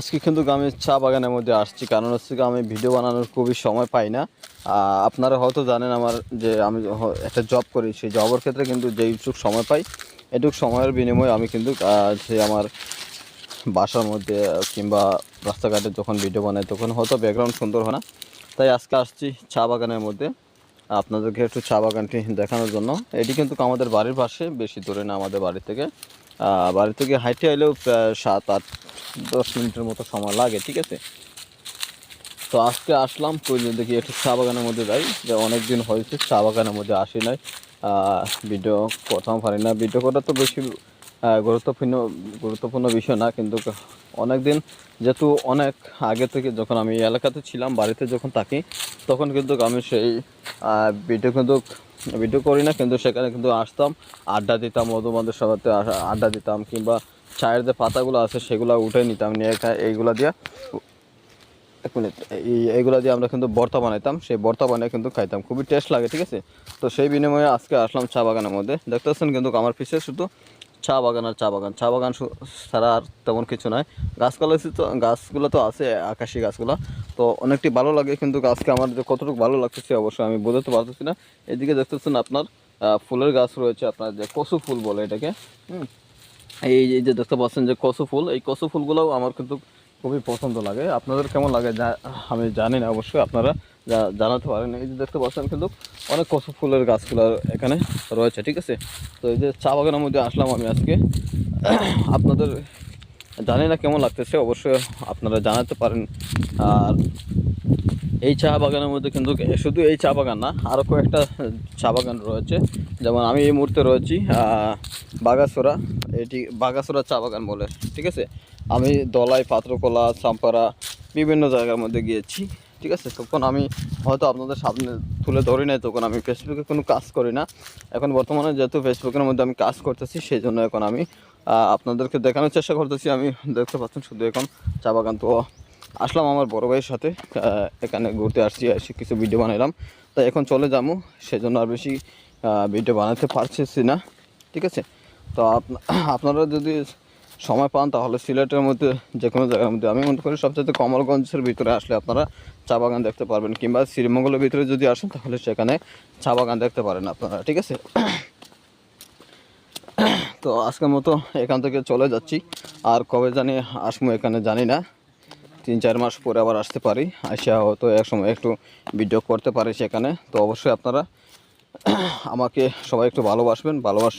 আজকে কিন্তু আমি চা বাগানের মধ্যে আসছি। কারণ হচ্ছে আমি ভিডিও বানানোর খুবই সময় পাই না। আপনারা হয়তো জানেন আমার যে আমি একটা জব করি, সেই জবের ক্ষেত্রে কিন্তু যেইটুক সময় পাই এটুক সময়ের বিনিময়ে আমি কিন্তু যে আমার বাসার মধ্যে কিংবা রাস্তাঘাটে যখন ভিডিও বানাই, তখন হয়তো ব্যাকগ্রাউন্ড সুন্দর হয় না। তাই আজকে আসছি চা বাগানের মধ্যে। আপনাদেরকে একটু চা বাগানটি দেখানোর জন্য। এটি কিন্তু আমাদের বাড়ির পাশে, বেশি দূরে না আমাদের বাড়ি থেকে। বাড়ি থেকে হাইটে এলেও সাত আট দশ মিনিটের মতো সময় লাগে, ঠিক আছে? তো আজকে আসলাম তো দেখি একটু চা বাগানের মধ্যে যাই। যে অনেক দিন হয়েছে, চা বাগানের মধ্যে আসি নাই। ভিডিও করতাম পারি না। ভিডিও করা তো বেশি গুরুত্বপূর্ণ গুরুত্বপূর্ণ বিষয় না, কিন্তু অনেক দিন যেহেতু অনেক আগে থেকে যখন আমি এলাকাতে ছিলাম, বাড়িতে যখন থাকি, তখন কিন্তু আমি সেই ভিডিও কিন্তু, ভিডিও করি না, কিন্তু সেখানে কিন্তু আসতাম, আড্ডা দিতাম মধুবান্ধবের সাথে আ- আড্ডা দিতাম, কিংবা চায়ের যে পাতাগুলো আছে সেগুলো উঠে নিতাম, নিয়ে এইগুলা দিয়ে এক মিনিট, এই এইগুলো দিয়ে আমরা কিন্তু ভর্তা বানাইতাম, সেই ভর্তা বানিয়ে কিন্তু খাইতাম, খুবই টেস্ট লাগে, ঠিক আছে? তো সেই বিনিময়ে আজকে আসলাম চা বাগানের মধ্যে। দেখতে পাচ্ছেন কিন্তু আমার পিছিয়ে শুধু চা বাগান আর চা বাগান। চা বাগান ছাড়া আর তেমন কিছু নয় গাছগুলো তো গাছগুলো তো আছে, আকাশি গাছগুলো। তো অনেকটি ভালো লাগে কিন্তু গাছকে আমার যে কতটুকু ভালো লাগতেছে অবশ্যই আমি বোঝাতে পারতেছি না। এদিকে দেখতেছেন আপনার ফুলের গাছ রয়েছে, আপনার যে কচু ফুল বলে এটাকে, হুম? এই যে দেখতে পাচ্ছেন যে কচু ফুল, এই কচু ফুলগুলোও আমার কিন্তু খুবই পছন্দ লাগে। আপনাদের কেমন লাগে যা আমি জানি না অবশ্যই, আপনারা যা- জানাতে পারেন। এই যে দেখতে পাচ্ছেন কিন্তু অনেক কচু ফুলের গাছগুলো এখানে রয়েছে, ঠিক আছে? তো এই যে চা বাগানের মধ্যে আসলাম আমি আজকে। আপনাদের জানি না কেমন লাগতেছে, অবশ্যই আপনারা জানাতে পারেন। আর এই চা বাগানের মধ্যে কিন্তু শুধু এই চা বাগান না আরও কয়েকটা চা বাগান রয়েছে। যেমন আমি এই মুহূর্তে রয়েছি বাগাসোরা, এটি বাগাসোরা চা বাগান বলে, ঠিক আছে? আমি দলাই, পাত্রকলা চাম্পারা বিভিন্ন জায়গার মধ্যে গিয়েছি, ঠিক আছে? তখন আমি হয়তো আপনাদের সামনে তুলে ধরি নাই, তখন আমি ফেসবুকে কোনো কাজ করি না। এখন বর্তমানে যেহেতু ফেসবুকের মধ্যে আমি কাজ করতেছি, সেই জন্য এখন আমি আপনাদেরকে দেখানোর চেষ্টা করতেছি। আমি দেখতে পাচ্ছেন শুধু এখন চা বাগান তো আসলাম আমার বড় ভাইয়ের সাথে এখানে ঘুরতে আসছি, এসে কিছু ভিডিও বানাইলাম। তাই এখন চলে যাব, সেজন্য আর বেশি ভিডিও বানাতে পারছি না, ঠিক আছে? তো আপনারা যদি সময় পান, তাহলে সিলেটের মধ্যে যে কোনো জায়গার মধ্যে, আমি মনে করি সবচেয়ে কমলগঞ্জের ভিতরে আসলে আপনারা চা বাগান দেখতে পারবেন, কিংবা শ্রীমঙ্গলের ভিতরে যদি আসেন, তাহলে সেখানে চা বাগান দেখতে পারেন আপনারা, ঠিক আছে? তো আজকের মতো এখান থেকে চলে যাচ্ছি, আর কবে জানি আসব এখানে জানি না। তিন চার মাস পরে আবার আসতে পারি। আসা হয়তো এক সময় একটু ভিডিও করতে পারি সেখানে। তো অবশ্যই আপনারা আমাকে সবাই একটু ভালোবাসবেন, ভালোবাস,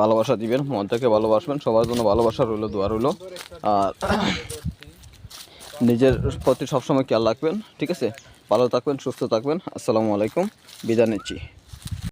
ভালোবাসা দিবেন মন থেকে ভালোবাসবেন, সবার জন্য ভালোবাসা রইল, দোয়া রইল। আর নিজের প্রতি সবসময় খেয়াল রাখবেন, ঠিক আছে? ভালো থাকবেন, সুস্থ থাকবেন। আসসালামু আলাইকুম, বিদায় নিচ্ছি।